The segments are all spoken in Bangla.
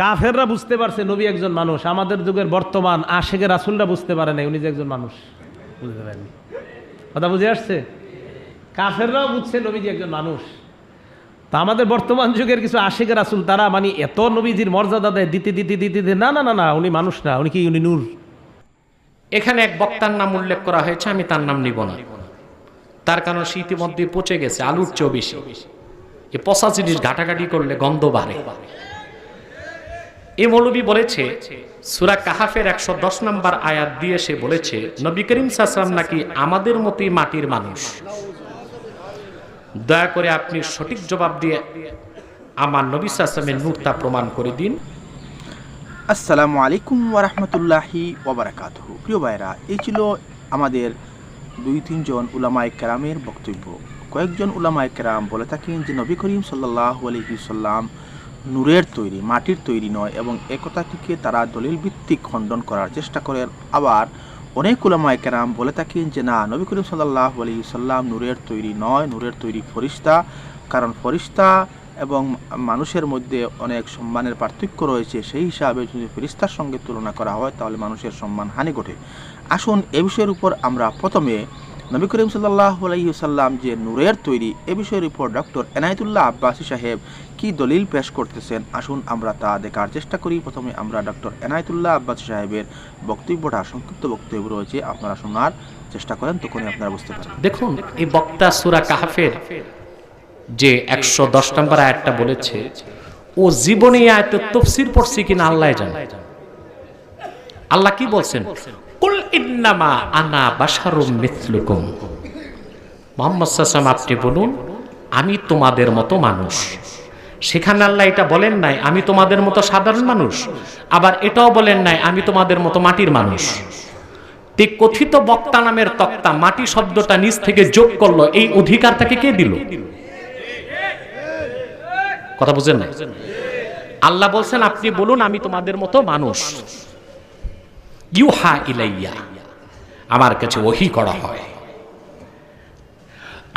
কাফেররা বুঝতে পারছে নবী একজন মানুষ, আমাদের যুগের বর্তমান আশেকের রাসুলরা বুঝতে পারে নাই উনি যে একজন মানুষ। বুঝতে পারেনি কথা বুঝে আসছে? কাফেররাও বুঝছে নবীজি একজন মানুষ। তা আমাদের বর্তমান যুগের কিছু আশেকের রাসুল, তারা মানে এত নবীজির মর্যাদা দেয়, দিতে দিতে দিতে দিতে, না না না না, উনি মানুষ না, উনি কি উনি নূর? এখানে এক বক্তার নাম উল্লেখ করা হয়েছে, আমি তার নাম নিব না। তার কারণ সে ইতিমধ্যে পচে গেছে, আলুর চেয়েও বেশি। এ পচা জিনিস ঘাটাঘাটি করলে গন্ধ বাড়ে। এ মৌলবী বলেছে, সুরা কাহাফের একশো দশ নম্বর আয়াত দিয়ে সে বলেছে, নবী করিম সাসলাম নাকি আমাদের মতোই মাটির মানুষ। দয়া করে আপনি সঠিক জবাব দিয়ে আমার নবী সাসলামের নূরতা প্রমাণ করে দিন। আসসালামু আলাইকুম ওরহমতুল্লাহি ওবরাকাতহ প্রিয় ভাইরা এই ছিল আমাদের দুই তিনজন উলামায় কেরামের বক্তব্য। কয়েকজন উলামায় কেরাম বলে থাকেন যে, নবী করিম সাল্লাহ আলহি সাল্লাম নূরের তৈরি, মাটির তৈরি নয় এবং একতাটিকে তারা দলিল ভিত্তিক খণ্ডন করার চেষ্টা করেন। আবার অনেক উলামায় কেরাম বলে থাকেন যে, না, নবী করিম সাল্লাহ আলহি সাল্লাম নূরের তৈরি নয়, নূরের তৈরি ফরিস্তা। কারণ ফরিস্তা এবং মানুষের মধ্যে অনেক সম্মানের পার্থক্য রয়েছে। সেই হিসাবে যদি ফেরিস্তার সঙ্গে তুলনা করা হয়, তাহলে মানুষের সম্মান হানি ঘটে। আসুন, এ বিষয়ের উপর আমরা প্রথমে নবী করিম সাল্লাহ আলাইসাল্লাম যে নূরের তৈরি, এ বিষয়ের উপর ডক্টর এনায়তুল্লাহ আব্বাসী সাহেব কি দলিল পেশ করতেছেন? আসুন আমরা তা দেখার চেষ্টা করি। প্রথমে আমরা ডক্টর এনায়তুল্লাহ আব্বাসী সাহেবের বক্তব্যটা সংক্ষিপ্ত বক্তব্য রয়েছে, আপনারা শোনার চেষ্টা করেন, তখনই আপনারা বুঝতে পারবেন। দেখুন, এই বক্তা সুরা কাহাফের যে একশো দশ নম্বর আয়াতটা বলেছে, ও জীবনে আয়াতের তফসির পড়ছে কিনা আল্লাহ জানে। আল্লাহ কি বলছেন? কুল ইন্নামা আনা বাশারুম মিথলুকুম মোহাম্মদ আপনি বলুন, আমি তোমাদের মতো মানুষ। সেখানে আল্লাহ এটা বলেন নাই, আমি তোমাদের মতো সাধারণ মানুষ। আবার এটাও বলেন নাই, আমি তোমাদের মতো মাটির মানুষ। তে কথিত বক্তা নামের তক্তা, মাটি শব্দটা নিজ থেকে যোগ করল, এই অধিকার তাকে কে দিল? কথা বুঝেন না আল্লাহ বলছেন, আপনি বলুন, আমি তোমাদের মতো মানুষ। ইউহা ইলাইয়া, আমার কাছে ওহি করা হয়।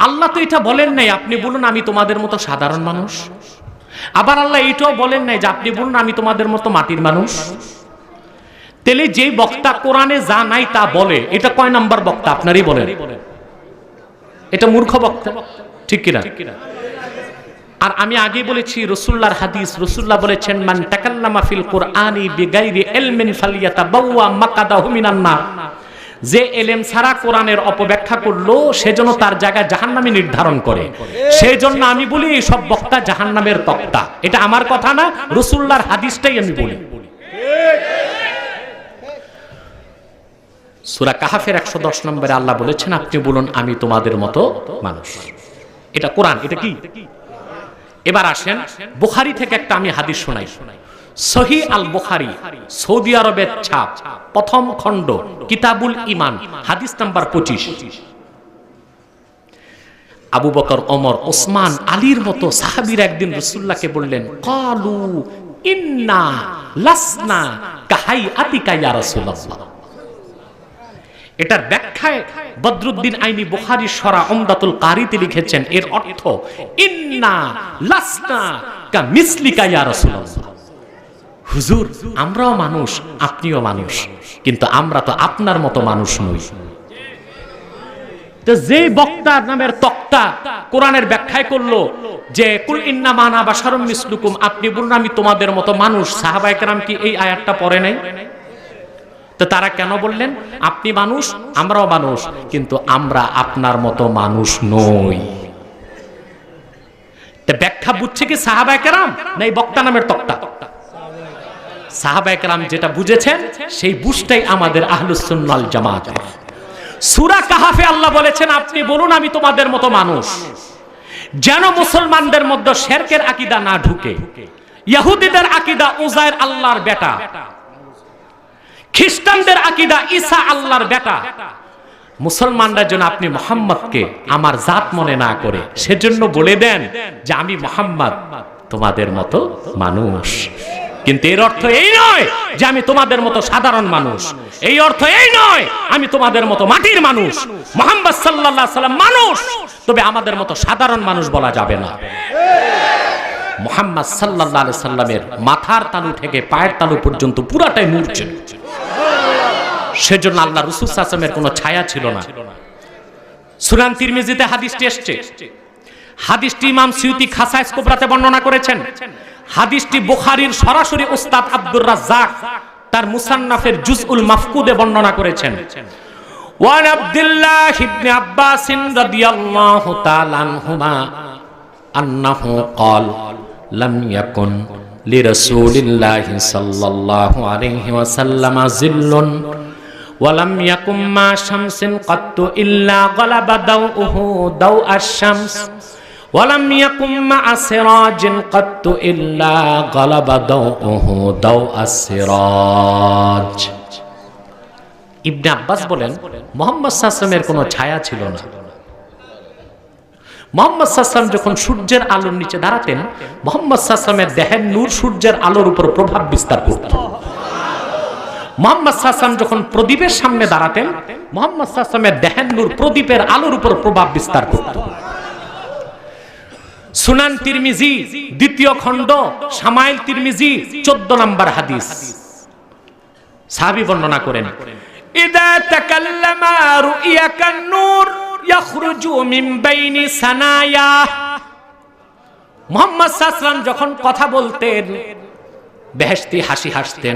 আল্লাহ তো এটা বলেন নাই, আপনি বলুন আমি তোমাদের মতো সাধারণ মানুষ। আবার আল্লাহ এটাও বলেন নাই যে আপনি বলুন আমি তোমাদের মতো মাটির মানুষ। তেলে যে বক্তা কোরআনে যা নাই তা বলে, এটা কয় নাম্বার বক্তা? আপনারই বলেন। এটা মূর্খ বক্তা, ঠিক কিনা? আর আমি আগে বলেছি, রসুল্লাহর হাদিস, রসুল্লাহ বলেছেন, মান তাকাল্লামা ফিল কোরআনি বিগাইরি ইলমিন ফালিয়াতাবাওয়া মাকাদাহু মিনান নার। যে এলেম ছাড়া কোরআনের অপব্যাখ্যা করল সেজন্য তার জায়গায় জাহান্নামে নির্ধারণ করে। সেই জন্য আমি বলি এই সব বক্তা জাহান্নামের তক্তা। এটা আমার কথা না, রসুল্লাহর হাদিসটাই আমি বলি। সুরা কাহাফের একশো দশ নম্বরে আল্লাহ বলেছেন, আপনি বলুন, আমি তোমাদের মতো মানুষ। এটা কোরআন, এটা কি? এবার আসেন, বুখারি থেকে একটা আমি হাদিস শোনাই। সহি আল বুখারি সৌদি আরবের ছাপ, প্রথম খণ্ড, কিতাবুল ইমান হাদিস নাম্বার পঁচিশ। আবু বকর, ওমর, ওসমান, আলীর মতো সাহাবীর একদিন রসুল্লাহকে বললেন, কালু ইন্না লাসনা কাহাই আতিকা ইয়া রাসূলুল্লাহ। এটার ব্যাখ্যায় বদরুদ্দিন আইনি বুখারী সরা ওমদাতুল কারিতে লিখেছেন, এর অর্থ, ইন্না লাসনা কা মিসলিকা ইয়া রাসূলুল্লাহ। হুজুর, আমরাও মানুষ, আপনিও মানুষ, কিন্তু আমরা তো আপনার মতো মানুষ নই। তো যে বক্তার নামের তক্তা কোরআনের ব্যাখ্যায় করল যে, কুল ইন্না মানা বাশারুম মিসলুকুম, আপনি বলুন, আমি তোমাদের মতো মানুষ। সাহাবায়ে কেরাম কি এই আয়াতটা পড়ে নাই? তো তারা কেন বললেন, আপনি মানুষ, আমরাও মানুষ, কিন্তু আমরা আপনার মতো মানুষ নই। ব্যাখ্যা বুঝছে কি সাহাবায়ে কেরাম, না এই বক্তা নামের তক্তা? যেটা বুঝেছেন, সেই বুঝটাই আমাদের আহলুস সুন্নাল জামাতের। সূরা কাহাফে আল্লাহ বলেছেন, আপনি বলুন, আমি তোমাদের মতো মানুষ। যেন মুসলমানদের মধ্যে শেরকের আকিদা না ঢুকে। ইহুদিদের আকিদা উজায়ের আল্লাহর বেটা। খ্রিস্টানদের আকিদা ঈসা আল্লাহর বেটা। মুসলমানরা যেন আপনি মোহাম্মদকে আমার জাত মনে না করে, সেজন্য বলে দেন যে আমি মোহাম্মদ, তোমাদের মতো মানুষ। কিন্তু এর অর্থ এই নয় যে আমি তোমাদের মতো সাধারণ মানুষ। এই অর্থ এই নয়, আমি তোমাদের মতো মাটির মানুষ। মোহাম্মদ আলাইহি সাল্লাম মানুষ, তবে আমাদের মতো সাধারণ মানুষ বলা যাবে না। মোহাম্মদ সাল্লাহ সাল্লামের মাথার তালু থেকে পায়ের তালু পর্যন্ত পুরাটাই নূর ছিল সেজন্য আল্লাহ রসুল সাসমের কোন ছায়া ছিল না। সুরান তিরমিজিতে হাদিসটি এসছে। হাদিসটি ইমাম সিউতি খাসাইস কোবরাতে বর্ণনা করেছেন। হাদিসটি বুখারীর সরাসরি ওস্তাদ আব্দুর রাজ্জাক তার মুসান্নাফের জুজউল মাফকুদে বর্ণনা করেছেন। ওয়ান আব্দুল্লাহ ইবনে আব্বাস রাদিয়াল্লাহু তাআলা আনহুমা আন্নাহু ক্বাল, লাম ইয়াকুন লিরাসূলিল্লাহি সাল্লাল্লাহু আলাইহি ওয়াসাল্লাম জিল্লুন ওয়ালাম ইয়াকুম মা শামসিন কত্তু ইল্লা গলাবা দাউহু দাউ আশ-শামস। ওয়ালাম ইয়াকুম মা আসিরাজিন কত্তু ইল্লা গলাবা দাউহু দাউ আস-সিরাজ। ইবনে আব্বাস বলেন, মোহাম্মদ সাল্লামের কোনো ছায়া ছিল না। মোহাম্মদ সাল্লাম যখন সূর্যের আলোর নিচে দাঁড়াতেন, মোহাম্মদ সাল্লামের দেহের নূর সূর্যের আলোর উপর প্রভাব বিস্তার করত মোহাম্মদ সাসলাম যখন প্রদীপের সামনে দাঁড়াতেন, মোহাম্মদ সাসলামের দেহের নূর প্রদীপের আলোর উপর প্রভাব বিস্তার করত। সুনান তিরমিজি, দ্বিতীয় খণ্ড সামাইল তিরমিজি, চোদ্দ নম্বর হাদিস। সাহাবি বর্ণনা করেন যখন কথা বলতেন, বেহেশতি হাসি হাসতেন।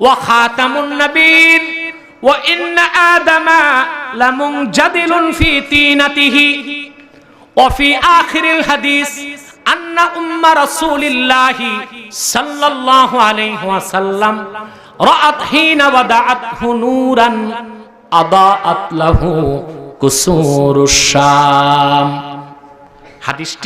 وخاتم النبيين وإن آدم لمنجدل في تينته وفي آخر الحديث أن أم رسول الله صلى الله عليه وسلم رأت حين ودعته نورا أضاءت له كسور الشام حديث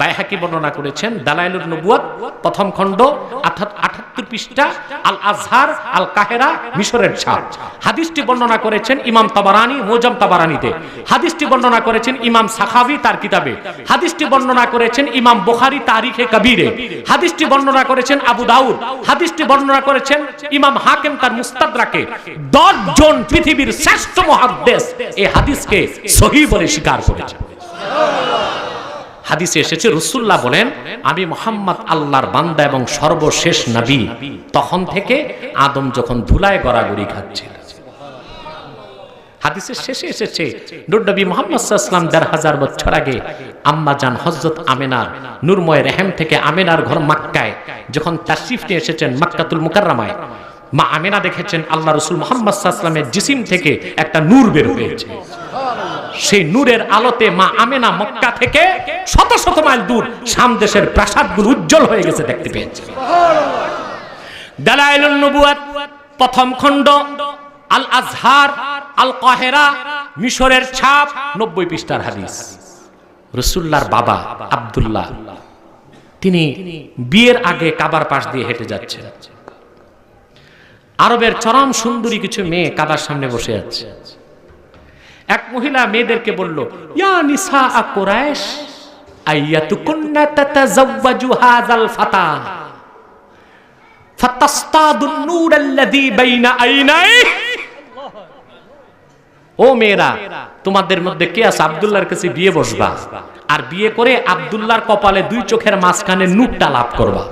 বাইহাকি বর্ণনা করেছেন, দালাইলুর নবুয়াত প্রথম খণ্ড আঠাত্তর পৃষ্ঠা আল আজহার আল কাহেরা মিশরের ছাপ। হাদিসটি বর্ণনা করেছেন ইমাম তাবারানি, মোজাম তাবারানিতে। হাদিসটি বর্ণনা করেছেন ইমাম সাখাবি, তার কিতাবে। হাদিসটি বর্ণনা করেছেন ইমাম বুখারি, তারিখে কবিরে। হাদিসটি বর্ণনা করেছেন আবু দাউদ। হাদিসটি বর্ণনা করেছেন ইমাম হাকিম, তার মুস্তাদরাকে। দশ জন পৃথিবীর শ্রেষ্ঠ মহাদ্দেশ এই হাদিসকে সহি বলে স্বীকার করেছেন। হাদিসে এসেছে, রসুল্লাহ বলেন, আমি মোহাম্মদ আল্লাহর বান্দা এবং সর্বশেষ নবী। তখন থেকে আদম যখন ধুলায় গড়াগড়ি খাচ্ছে হাদিসের শেষে এসেছে নুরনবী মোহাম্মদ সাল্লাম দেড় হাজার বছর আগে আম্মা জান হজরত আমেনার নূরময় রেহেম থেকে আমেনার ঘর মাক্কায় যখন তাশরিফ নিয়ে এসেছেন মাক্কাতুল মুকাররামায়, মা আমেনা দেখেছেন আল্লাহ রসুল মোহাম্মদ সাল্লামের জিসিম থেকে একটা নূর বের হয়েছে। সেই নূরের আলোতে মা আমেনা মক্কা থেকে শত শত মাইল দূর শাম দেশের প্রাসাদগুলো উজ্জ্বল হয়ে গেছে দেখতে পেয়েছে। নবুয়াত, প্রথম খণ্ড আল আজহার আল কাহেরা মিশরের ছাপ, নব্বই পৃষ্ঠার হাদিস। রসুল্লার বাবা আব্দুল্লাহ, তিনি বিয়ের আগে কাবার পাশ দিয়ে হেঁটে যাচ্ছেন। আরবের চরম সুন্দরী কিছু মেয়ে কাবার সামনে বসে আছে। এক মহিলা মেয়েদেরকে বলল ও মেয়েরা, তোমাদের মধ্যে কে আছে আব্দুল্লাহর কাছে বিয়ে বসবা? আর বিয়ে করে আব্দুল্লাহর কপালে দুই চোখের মাঝখানে নূরটা লাভ করবা।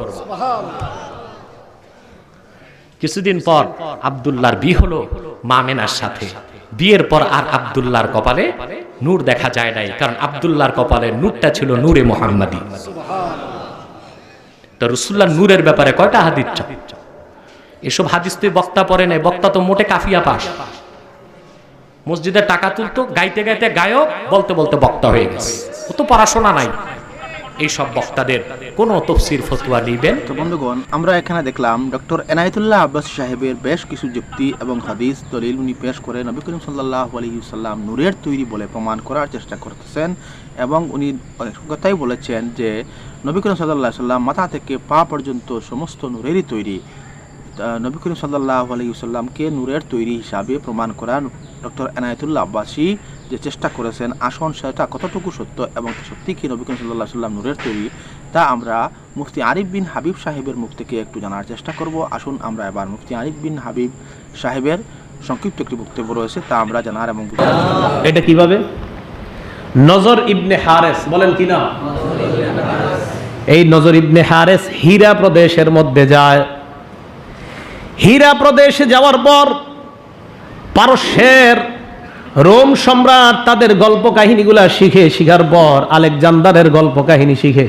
কিছুদিন পর আব্দুল্লাহর বিয়ে হলো মামেনার সাথে। বিয়ের পর আর আব্দুল্লাহর কপালে নূর দেখা যায় নাই, কারণ আব্দুল্লাহর কপালে নূরটা ছিল নূরে মোহাম্মদী। তো রসুল্লাহ নূরের ব্যাপারে কয়টা হাদিস এসব হাদিস তুই বক্তা পরে নাই বক্তা তো মোটে কাফিয়া পাস। মসজিদে টাকা তুলতো, গাইতে গাইতে গায়ক, বলতে বলতে বক্তা হয়ে গেছে। ও তো পড়াশোনা নাই। এই সব বক্তাদের কোনো তফসির ফতুয়া নিবেন? তো বন্ধুগণ, আমরা এখানে দেখলাম ডক্টর এনায়তুল্লাহ আব্বাস সাহেবের বেশ কিছু যুক্তি এবং হাদিস দলিল উনি পেশ করে নবী করিম সাল্লাহ আলহিউসাল্লাম নূরের তৈরি বলে প্রমাণ করার চেষ্টা করতেছেন এবং উনি কথাই বলেছেন যে নবী করিম সাল্লাহ সাল্লাম মাথা থেকে পা পর্যন্ত সমস্ত নূরেরই তৈরি। নবী করিম সাল্লাহ আলহিউসাল্লামকে নূরের তৈরি হিসাবে প্রমাণ করা ডক্টর এনায়েতুল্লাহ আব্বাসী যে চেষ্টা করেছেন আসন সেটা কতটুকু সত্য এবং সত্যি কি নবী করিম সাল্লাহ সাল্লাম নূরের তৈরি তা আমরা মুফতি আরিফ বিন হাবিব সাহেবের মুখ থেকে একটু জানার চেষ্টা করব। আসুন আমরা এবার মুফতি আরিফ বিন হাবিব সাহেবের সংক্ষিপ্ত একটি বক্তব্য রয়েছে তা আমরা জানার এবং এটা কীভাবে? নজর ইবনে হারেস বলেন কি না এই নজর ইবনে হারেস হীরা প্রদেশের মধ্যে যায়। হীরা প্রদেশে যাওয়ার পর পারস্যের রোম সম্রাট তাদের গল্প কাহিনীগুলা শিখে, শিখার পর আলেকজান্ডারের গল্প কাহিনী শিখে,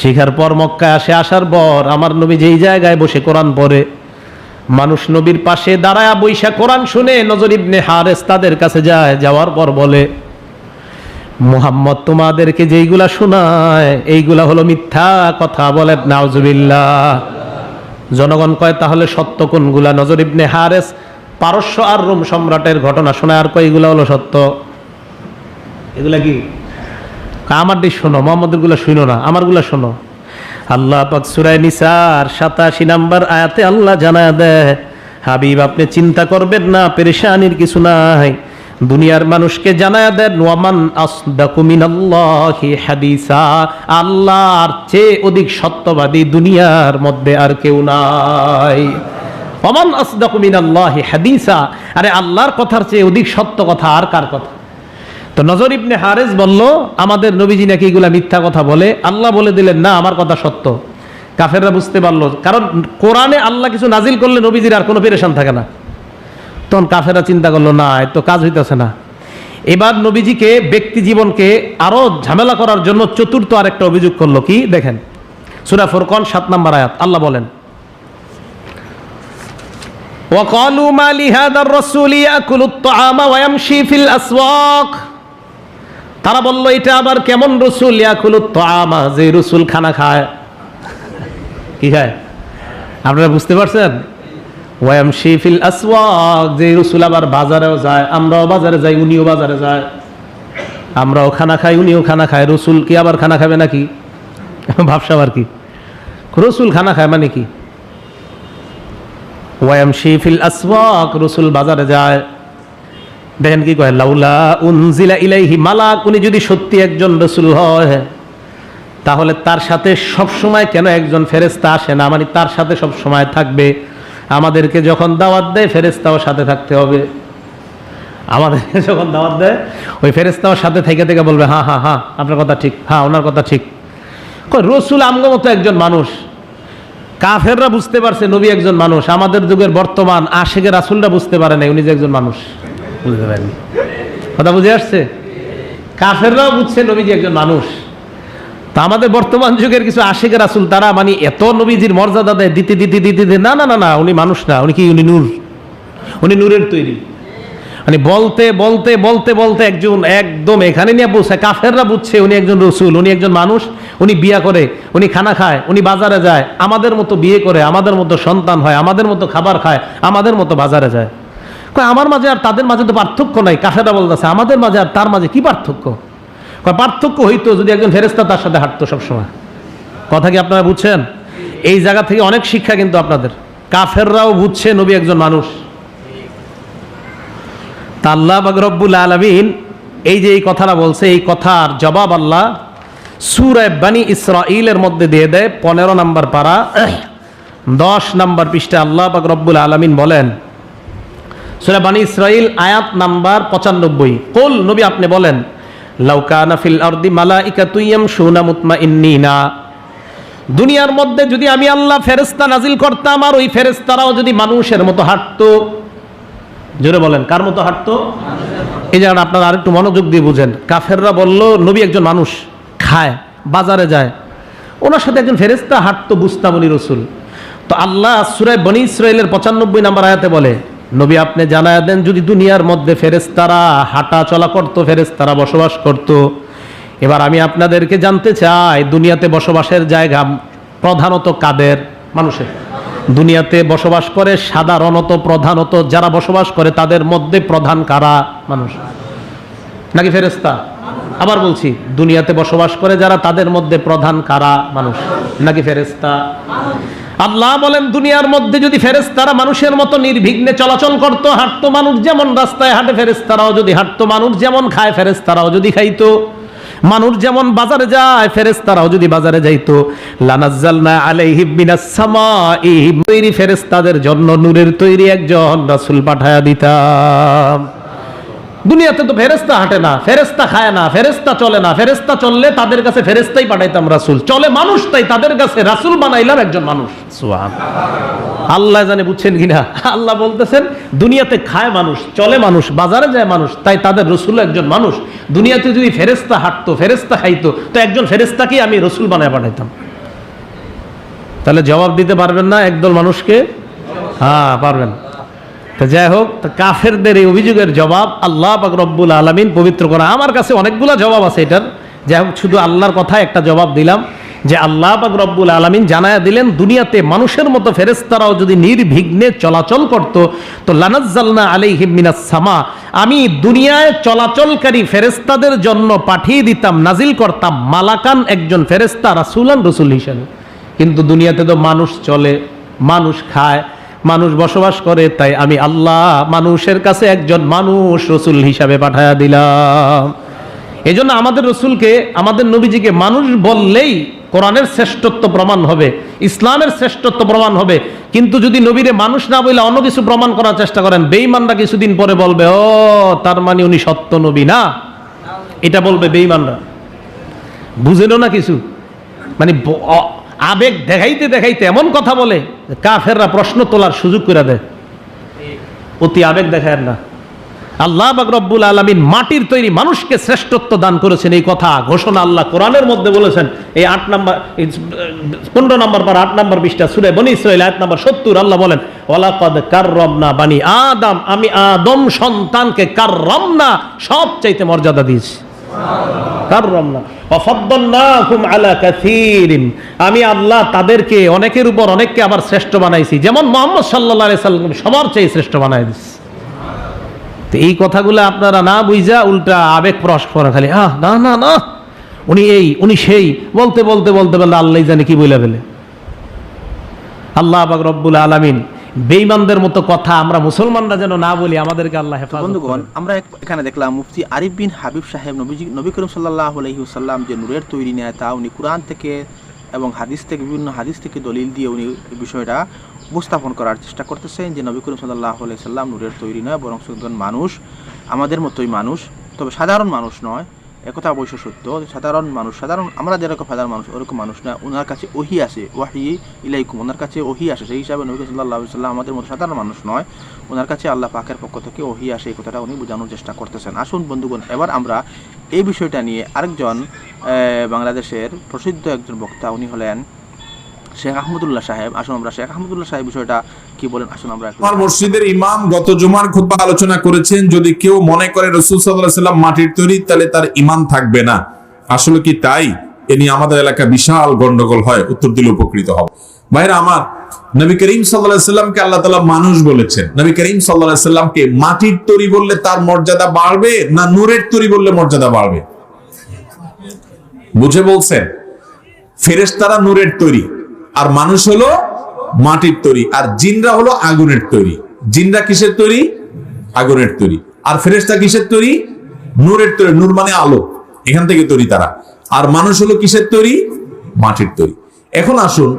শিখার পর মক্কায় আসে, আসার পর আমার নবী যেই জায়গায় বসে কোরআন পড়ে, মানুষ নবীর পাশে দাঁড়ায়া বৈশা কোরআন শুনে নজর ইবনে হারেস তাদের কাছে যায়, যাওয়ার পর বলে, মুহাম্মদ, তোমাদেরকে যেইগুলা শোনায়, এইগুলা হলো মিথ্যা কথা বলে, নাউজুবিল্লাহ। জনগণ কয়, তাহলে সত্য কোনগুলা? নজর ইবনে হারেস, পারস্য আর রোম সম্রাটের ঘটনা শোনায়, আর কয়, এগুলা হলো সত্য? এগুলা কি? আমার দিক শোনো মোহাম্মদেরগুলা শুনো না আমারগুলা শোনো। আল্লাহ পাক নিসার সাতাশি নাম্বার আয়াতে আল্লাহ জানায় দেয়, হাবিব, আপনি চিন্তা করবেন না, পেরেশানির কিছু নাই। দুনিয়ার মানুষকে জানায় দেন, ওয়ামান আসদাকু মিনাল্লাহি হাদিসা। আল্লাহর চেয়ে অধিক সত্যবাদী দুনিয়ার মধ্যে আর কেউ নাই। ওয়ামান আসদাকু মিনাল্লাহি হাদিসা? আরে, আল্লাহর কথার চেয়ে অধিক সত্য কথা আর কার কথা? তো নজর ইবনে হারেস বলল, আমাদের নবীজি নাকি এগুলা মিথ্যা কথা বলে? আল্লাহ বলে দিলেন, না, আমার কথা সত্য। কাফেররা বুঝতে পারল, কারণ কোরআনে আল্লাহ কিছু নাজিল করলে নবীজির আর কোনো পেরেশান থাকে না। তখন কাফেরা চিন্তা করলো না এ তো কাজ হইতেছে না এবার নবীজিকে ব্যক্তি জীবনকে আরো ঝামেলা করার জন্য চতুর্থ আরেকটা অভিযোগ করলো কি দেখেন সুরা ফুরকন সাত নম্বর আয়াত আল্লাহ বলেন وقالوا ما لهذا الرسول يأكل الطعام ويمشي في الأسواق তারা বলল এটা আবার কেমন রসুল ইয়াকুল তামা যে রসুল খানা খায় কি খায় আপনারা বুঝতে পারছেন ওয়াম শিফিল আসওয়াক যে রসুল আবার বাজারেও যায়, আমরাও বাজারে যাই, উনিও বাজারে যায়। আমরাও খানা খাই, উনিও খানা খায়। রসুল কি আবার খানা খাবে নাকি? ভাবসাব আর কি। রসুল খানা খায় মানে কি? ওয়াম শিফিল আসওয়াক, রসুল বাজারে যায়। দেখেন কি কয়, লাউলা উনজিলা ইলাইহি মালাক, উনি যদি সত্যি একজন রসুল হয়, তাহলে তার সাথে সব সময় কেন একজন ফেরেস্তা আসে না? মানে তার সাথে সব সময় থাকবে। আমাদেরকে যখন দাওয়াত দেয় ফেরেস্তাও সাথে থাকতে হবে। আমাদেরকে যখন দাওয়াত দেয়, ওই ফেরেস্তাও সাথে থেকে থেকে বলবে হ্যাঁ হ্যাঁ হ্যাঁ আপনার কথা ঠিক হ্যাঁ ওনার কথা ঠিক। রসুল আমগো মতো একজন মানুষ। কাফেররা বুঝতে পারছে নবী একজন মানুষ। আমাদের যুগের বর্তমান আশেকের রাসুলরা বুঝতে পারে না উনি যে একজন মানুষ। বুঝতে পারেনি কথা বুঝে আসছে? কাফেররাও বুঝছে নবীজি একজন মানুষ। তা আমাদের বর্তমান যুগের কিছু আশেকের রাসুল, তারা মানে এত নবীজির মর্যাদা দেয়, দিতে দিতে দিতে দিতে, না না না না, উনি মানুষ না, উনি কি উনি নূর? উনি নূরের তৈরি। মানে বলতে বলতে বলতে বলতে একজন একদম এখানে নিয়ে বলছে কাফেররা বুঝছে উনি একজন রসুল, উনি একজন মানুষ, উনি বিয়া করে, উনি খানা খায়, উনি বাজারে যায়, আমাদের মতো বিয়ে করে, আমাদের মতো সন্তান হয়, আমাদের মতো খাবার খায়, আমাদের মতো বাজারে যায়। আমার মাঝে আর তাদের মাঝে তো পার্থক্য নাই, কাফেররা বলতেছে, আমাদের মাঝে আর তার মাঝে কি পার্থক্য? কয় পার্থক্য হইতো যদি একজন ফেরেস্তা তার সাথে হাঁটতো সবসময়। কথা কি আপনারা বুঝছেন? এই জায়গা থেকে অনেক শিক্ষা কিন্তু আপনাদের। কাফেররাও বুঝছে নবী একজন মানুষ। তা আল্লাহ বাক রব্বুল আলমিন এই যে এই কথাটা বলছে, এই কথার জবাব আল্লাহ সুরায় বানি ইসরাইলের মধ্যে দিয়ে দেয়, পনেরো নাম্বার পারা, দশ নাম্বার পৃষ্ঠে আল্লাহ বাক রব্বুল আলমিন বলেন, সুরা বানি ইসরাইল আয়াত নাম্বার পঁচানব্বই। কোল, নবী আপনি বলেন লাউকানা ফিল আরদি মালাইকা তুইয়াম শুনা মুতমা ইন্নিনা দুনিয়ার মধ্যে যদি আমি আল্লাহ ফেরেস্তা নাজিল করতাম, আর ওই ফেরেস্তারাও যদি মানুষের মতো হাঁটতো। জোরে বলেন, কার মতো হাঁটতো? এই জায়গাটা আপনারা আরেকটু মনোযোগ দিয়ে বুঝেন। কাফেররা বলল, নবী একজন মানুষ, খায়, বাজারে যায়। ওনার সাথে একজন ফেরেস্তা হাঁটতো বুঝতাম রসুল। তো আল্লাহ সুরায় বনি ইসরায়েলের পঁচানব্বই নাম্বার আয়াতে বলে নবী আপনি জানায় দেন, যদি দুনিয়ার মধ্যে ফেরেস্তারা হাঁটা চলা করতো ফেরেস্তারা বসবাস করত। এবার আমি আপনাদেরকে জানতে চাই, দুনিয়াতে বসবাসের জায়গা প্রধানত কাদের? মানুষের। দুনিয়াতে বসবাস করে সাধারণত প্রধানত যারা বসবাস করে, তাদের মধ্যে প্রধান কারা? মানুষ। নাকি ফেরেস্তা আবার বলছি, দুনিয়াতে বসবাস করে যারা, তাদের মধ্যে প্রধান কারা? মানুষ। নাকি ফেরেস্তা আল্লাহ বলেন, দুনিয়ার মধ্যে যদি ফেরেস্তারা মানুষের মতো নির্বিঘ্নে চলাচল করতো, হাঁটতো মানুষ যেমন রাস্তায় হাঁটে ফেরেস্তারাও যদি হাঁটতো, মানুষ যেমন খায় ফেরেস্তারাও যদি খাইতো। মানুষ যেমন বাজারে যায় ফেরেস্তারাও যদি বাজারে যাইতো। তৈরি ফেরেস্তাদের জন্য নূরের তৈরি একজন রাসূল পাঠায়া দিতাম। দুনিয়াতে তো ফেরেস্তা হাঁটে না ফেরেস্তা খায় না ফেরেস্তা চলে না ফেরেস্তা চললে তাদের কাছে ফেরেস্তাই পাঠাইতাম রাসুল। চলে মানুষ তাই তাদের কাছে রাসুল বানাইলাম একজন মানুষ। আল্লাহ জানে বুঝছেন কিনা? আল্লাহ বলতেছেন, দুনিয়াতে খায় মানুষ, চলে মানুষ, বাজারে যায় মানুষ, তাই তাদের রসুল একজন মানুষ। দুনিয়াতে যদি ফেরেস্তা হাঁটতো ফেরেস্তা খাইতো, তো একজন ফেরেস্তাকেই আমি রসুল বানায় পাঠাইতাম। তাহলে জবাব দিতে পারবেন না একদল মানুষকে? হ্যাঁ পারবেন। তা যাই হোক কাফেরদের এই অভিযোগের জবাব আল্লাহ পাক রব্বুল আলমিন পবিত্র করা। আমার কাছে অনেকগুলো জবাব আছে এটার। যাই হোক, শুধু আল্লাহর কথা একটা জবাব দিলাম যে আল্লাহ পাক রব্বুল আলমিন জানায়া দিলেন, দুনিয়াতে মানুষের মতো ফেরেস্তারাও যদি নির্বিঘ্নে চলাচল করত, তো লানাজ্জালনা আলাইহিম মিনাস সামা। আমি দুনিয়ায় চলাচলকারী ফেরেস্তাদের জন্য পাঠিয়ে দিতাম, নাজিল করতাম মালাকান একজন ফেরেস্তা রাসুলান রসুল হিসেবে। কিন্তু দুনিয়াতে তো মানুষ চলে, মানুষ খায় মানুষ বসবাস করে, তাই আমি আল্লাহ মানুষের কাছে একজন মানুষ রসুল হিসাবে পাঠায়া দিলাম। এই জন্য আমাদের রসুলকে, আমাদের নবীজিকে মানুষ বললেই কোরআনের শ্রেষ্ঠত্ব প্রমাণ হবে, ইসলামের শ্রেষ্ঠত্ব প্রমাণ হবে। কিন্তু যদি নবীরে মানুষ না বলে অন্য কিছু প্রমাণ করার চেষ্টা করেন বেইমানরা কিছুদিন পরে বলবে, ও, তার মানে উনি সত্য নবী না? এটা বলবে বেইমানরা বুঝেনও না কিছু? মানে আবেগ দেখাইতে দেখাইতে এমন কথা বলে কাফেররা প্রশ্ন তোলার সুযোগ করে দেয়। অতি আবেগ দেখায় না। আল্লাহ বাক রব্বুল আলমিন মাটির তৈরি মানুষকে শ্রেষ্ঠত্ব দান করেছেন। এই কথা ঘোষণা আল্লাহ কোরআনের মধ্যে বলেছেন। এই আট নম্বর পনেরো নম্বর পর আট নম্বর বিশটা সুরে বনি ইসরাইল আট নম্বর সত্তর, আল্লাহ বলেন ওলাকদ কার রমনা বানি আদম আমি আদম সন্তানকে কার রমনা সব চাইতে মর্যাদা দিয়েছি। আমি আল্লাহ তাদেরকে, অনেকের উপর অনেককে আবার শ্রেষ্ঠ বানাইছি। যেমন মোহাম্মদ সাল্লাম সবার চেয়ে শ্রেষ্ঠ বানাই দিছি। তো এই কথাগুলো আপনারা না বুঝা উল্টা আবেগ প্রকাশ করে খালি, আহ, না না না। উনি এই, উনি সেই। বলতে বলতে বলতে বলতে আল্লাহ জানে কি বলে ফেলে। আল্লাহ পাক রব্বুল আলামিন বেঈমানদের মতো কথা আমরা মুসলমানরা যেন না বলি আমাদেরকে আল্লাহ হেফাজত বন্ধুগণ আমরা এখানে দেখলাম মুফতি আরিফ বিন হাবিব সাহেব নবীজি নবী করিম সাল্লাহ আলহিউসাল্লাম যে নূরের তৈরি নেয় তা উনি কোরআন থেকে এবং হাদিস থেকে বিভিন্ন হাদিস থেকে দলিল দিয়ে উনি বিষয়টা উপস্থাপন করার চেষ্টা করতেছেন যে নবী করিম সাল্লাহ সাল্লাম নূরের তৈরি নয় বরং একজন মানুষ আমাদের মতোই মানুষ তবে সাধারণ মানুষ নয়। একথা অবশ্য সত্য সাধারণ মানুষ, সাধারণ আমরা যেরকম সাধারণ মানুষ, ওরকম মানুষ না। ওনার কাছে ওহি আসে, ওয়াহি ইলাইকুম। ওনার কাছে ওহি আসে। সেই হিসাবে নবী সাল্লাহ সাল্লাম আমাদের মতো সাধারণ মানুষ নয়। ওনার কাছে আল্লাহ পাকের পক্ষ থেকে ওহি আসে এই কথাটা উনি বোঝানোর চেষ্টা করতেছেন। আসুন বন্ধুগণ, এবার আমরা এই বিষয়টা নিয়ে আরেকজন বাংলাদেশের প্রসিদ্ধ একজন বক্তা উনি হলেন শেখ আহমদুল্লাহ সাহেব। আসুন আমরা শেখ আহমদুল্লাহ সাহেব বিষয়টা কি বলেন? আসুন আমরা মসজিদের ইমাম গত জুমার খুতবা আলোচনা করেছেন, যদি কেউ মনে করে রসুল সাল্লাম মাটির তৈরি, তাহলে তার থাকবে না। আসলে কি তাই? এ নিয়ে আমাদের এলাকা বিশাল গন্ডগোল হয়, উত্তর দিলে উপকৃত ভাইরা আমার, নবী করিম সাল্লাহ সাল্লামকে আল্লাহ তালা মানুষ বলেছেন। নবী করিম সাল্লাহ সাল্লামকে মাটির তৈরি বললে তার মর্যাদা বাড়বে না নূরের তৈরি বললে মর্যাদা বাড়বে? বুঝে বলছেন, ফেরেশতারা নূরের তৈরি, আর মানুষ হলো মাটির তৈরি। আর জিনরা হলো আগুনের তৈরি। জিনরা কিসের তৈরি? আগুনের তৈরি। আর ফেরেশতা কিসের তৈরি? নূরের তৈরি। নূর মানে আলো। এখান থেকে তৈরি তারা। আর মানুষ হলো কিসের তৈরি? মাটির তৈরি। এখন আসুন,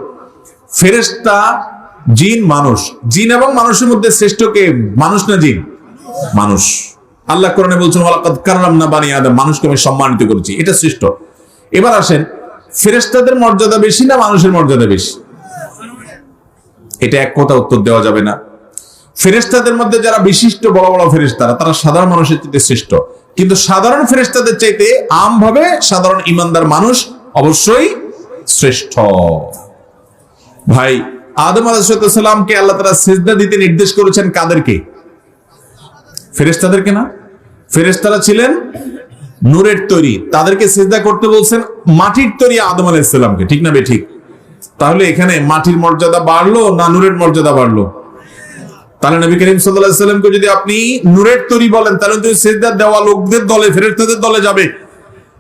ফেরেশতা, জিন, মানুষ। জিন এবং মানুষের মধ্যে শ্রেষ্ঠ কে? মানুষ না জিন? মানুষ। আল্লাহ কোরআনে বলছেন, ওয়ালাকাদ কাররামনা বানি আদম। মানুষকে আমি সম্মানিত করেছি। এটা শ্রেষ্ঠ। এবার আসেন, ফেরেশতাদের মর্যাদা বেশি না মানুষের মর্যাদা বেশি? এটা এক কথা উত্তর দেওয়া যাবে না। ফেরেশতাদের মধ্যে যারা বিশিষ্ট, বড় বড় ফেরেশতারা, তারা সাধারণ মানুষের চাইতে শ্রেষ্ঠ। কিন্তু সাধারণ ফেরেশতাদের চাইতে আমভাবে সাধারণ ইমানদার মানুষ অবশ্যই শ্রেষ্ঠ। ভাই, আদম আলাহিসামকে আল্লাহ তারা সেজদা দিতে নির্দেশ করেছেন কাদেরকে? ফেরেশতাদেরকে না? ফেরেশতারা ছিলেন নূরের তৈরি। তাদেরকে সেজদা করতে বলছেন মাটির তৈরি আদম আলাইসাল্লামকে ঠিক না বে ঠিক? তাহলে এখানে মাটির মর্যাদা বাড়লো না নূরের মর্যাদা বাড়লো? তাহলে নবী করিম সাল্লামকে যদি আপনি নূরের তৈরি বলেন, তাহলে তুমি সেজদা দেওয়া লোকদের দলে, ফেরেশতাদের দলে যাবে।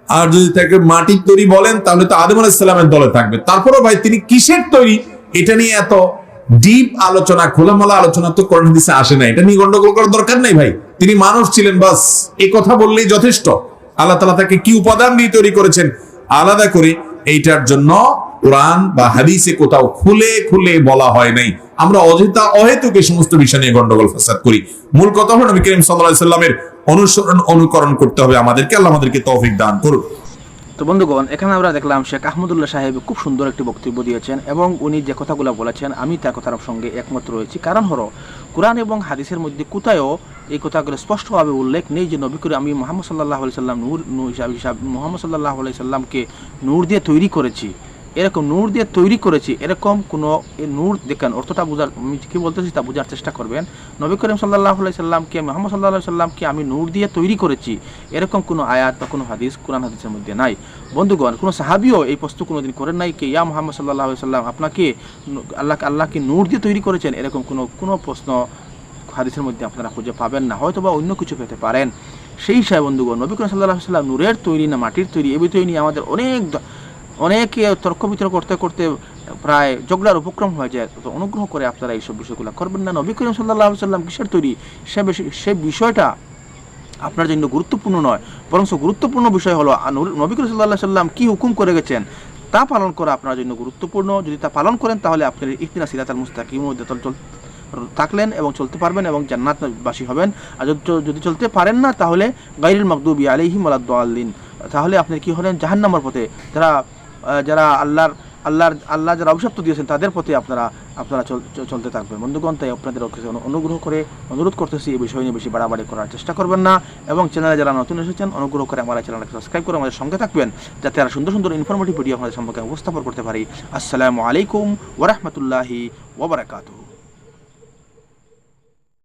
আর যদি তাকে মাটির তৈরি বলেন, তাহলে তো আদম আলাইহিস সালামের দলে থাকবে। তারপরেও ভাই, তিনি কিসের তৈরি? এটা নিয়ে এত ডিপ আলোচনা, খোলামেলা আলোচনা তো কোরআন হাদিসে আসে না এটা নিয়ে গন্ডগোল করার দরকার নাই ভাই। তিনি মানুষ ছিলেন, বাস। এই কথা বললেই যথেষ্ট। আল্লাহ তাআলা তাকে কি উপাদান দিয়ে তৈরি করেছেন? আলাদা করে এইটার জন্য কোরআন বা হাদিসে কোথাও খুলে খুলে বলা হয় নাই। আমরা অযথা অহেতুক এই সমস্ত বিষয় নিয়ে গন্ডগোল ফাসাদ করি। মূল কথা হলো নবী করিম সাল্লামের অনুসরণ, অনুকরণ করতে হবে আমাদেরকে। আল্লাহ আমাদেরকে তৌফিক দান করুন। তো বন্ধুগণ, এখানে আমরা দেখলাম শেখ আহমদুল্লাহ সাহেব খুব সুন্দর একটি বক্তব্য দিয়েছেন এবং উনি যে কথাগুলো বলেছেন আমি তার কথার সঙ্গে একমত রয়েছি। কারণ হলো, কোরআন এবং হাদিসের মধ্যে কোথায়ও এই কথাগুলো স্পষ্টভাবে উল্লেখ নেই যে নবী করে আমি মোহাম্মদ সাল্লাহ আলি সাল্লাম নূর হিসাব হিসাব, মোহাম্মদ সাল্লাহ আলি সাল্লামকে নূর দিয়ে তৈরি করেছি। এরকম নূর দিয়ে তৈরি করেছি, এরকম কোনো নূর দেখেন, অর্থটা বোঝার, আমি কি বলতেছি তা বোঝার চেষ্টা করবেন। নবী করিম সাল্লাহ সাল্লামকে, মোহাম্মদ সাল্লাহ সাল্লামকে আমি নূর দিয়ে তৈরি করেছি। এরকম কোনো আয়াত বা কোনো হাদিস, কোরআন হাদিসের মধ্যে নাই। বন্ধুগণ, কোনো সাহাবিও এই প্রশ্ন কোনোদিন করেন নাই কে, ইয়া মোহাম্মদ সাল্লাহ সাল্লাম, আপনাকে আল্লাহ আল্লাহকে নূর দিয়ে তৈরি করেছেন? এরকম কোনো কোনো প্রশ্ন হাদিসের মধ্যে আপনারা খুঁজে পাবেন না হয়তো বা অন্য কিছু পেতে পারেন। সেই হিসাবে বন্ধুগণ, নবী করিম সাল্লাহ সাল্লাম নূরের তৈরি না মাটির তৈরি, এ বিষয় নিয়ে আমাদের অনেক অনেকে তর্ক বিতর্ক করতে করতে প্রায় ঝগড়ার উপক্রম হয়ে যায়। তো অনুগ্রহ করে আপনারা এইসব বিষয়গুলো করবেন না। নবী করিম সাল্লাহ সাল্লাম কিসের তৈরি? সে সে বিষয়টা আপনার জন্য গুরুত্বপূর্ণ নয়। বরং গুরুত্বপূর্ণ বিষয় হলো নবী- করিম সাল্লাহ সাল্লাম কী হুকুম করে গেছেন তা পালন করা আপনার জন্য গুরুত্বপূর্ণ। যদি তা পালন করেন, তাহলে আপনি ইফতিনা সিরাতাল মুস্তাকিম থাকলেন এবং চলতে পারবেন এবং জান্নাতবাসী হবেন। আর যদি চলতে পারেন না, তাহলে গাইরুল মকদুবি আলিহিম আলাদ্দিন তাহলে আপনি কি হলেন জাহান্নামার পথে। যারা যারা আল্লাহর আল্লাহর, আল্লাহ যারা অভিশপ্ত দিয়েছেন, তাদের প্রতি আপনারা আপনারা চল- চলতে থাকবেন। বন্ধুগণ, তাই আপনাদের অনুগ্রহ করে অনুরোধ করতেছি এই বিষয় নিয়ে বেশি বাড়াবাড়ি করার চেষ্টা করবেন না এবং চ্যানেলে যারা নতুন এসেছেন, অনুগ্রহ করে আমার চ্যানেলকে সাবস্ক্রাইব করে আমাদের সঙ্গে থাকবেন, যাতে আর সুন্দর সুন্দর ইনফরমেটিভ ভিডিও আমাদের সম্পর্কে উপস্থাপন করতে পারি। আসসালামু আলাইকুম ওরহমতুল্লাহি ওবরাকাতুহু